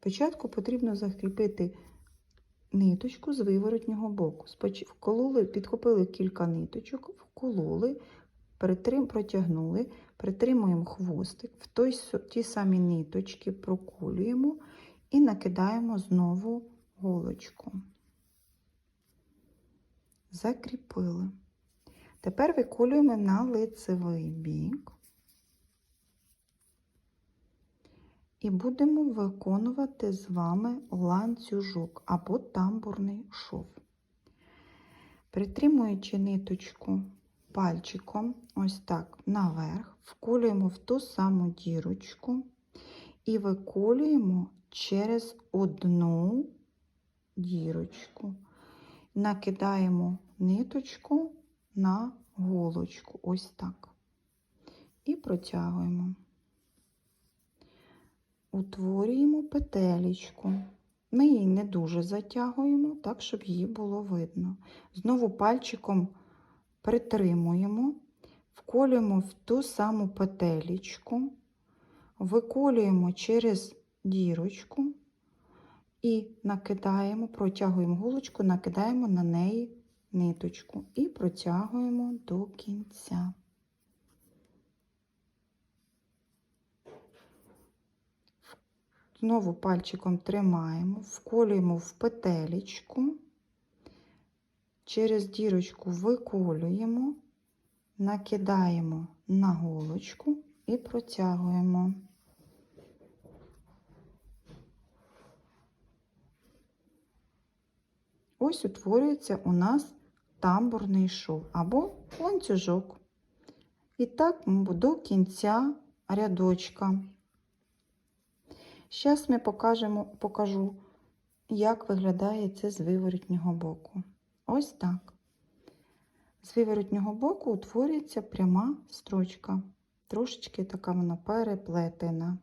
Спочатку потрібно закріпити ниточку з виворотнього боку. Вкололи, підхопили кілька ниточок, вкололи, притрим, протягнули, притримуємо хвостик, в той, ті самі ниточки проколюємо і накидаємо знову голочку. Закріпили. Тепер виколюємо на лицевий бік. І будемо виконувати з вами ланцюжок або тамбурний шов. Притримуючи ниточку пальчиком, ось так наверх, вколюємо в ту саму дірочку і виколюємо через одну дірочку. Накидаємо ниточку на голочку, ось так. І протягуємо утворюємо петелечку. Ми її не дуже затягуємо, так, щоб її було видно. Знову пальчиком притримуємо, вколюємо в ту саму петелечку, виколюємо через дірочку і накидаємо, протягуємо голочку, накидаємо на неї ниточку і протягуємо до кінця. Знову пальчиком тримаємо, вколюємо в петелечку, через дірочку виколюємо, накидаємо на голочку і протягуємо. Ось утворюється у нас тамбурний шов або ланцюжок. І так до кінця рядочка. Зараз ми покажемо, покажу, як виглядає це з виворотнього боку. Ось так. З виворотнього боку утворюється пряма строчка. Трошечки така вона переплетена.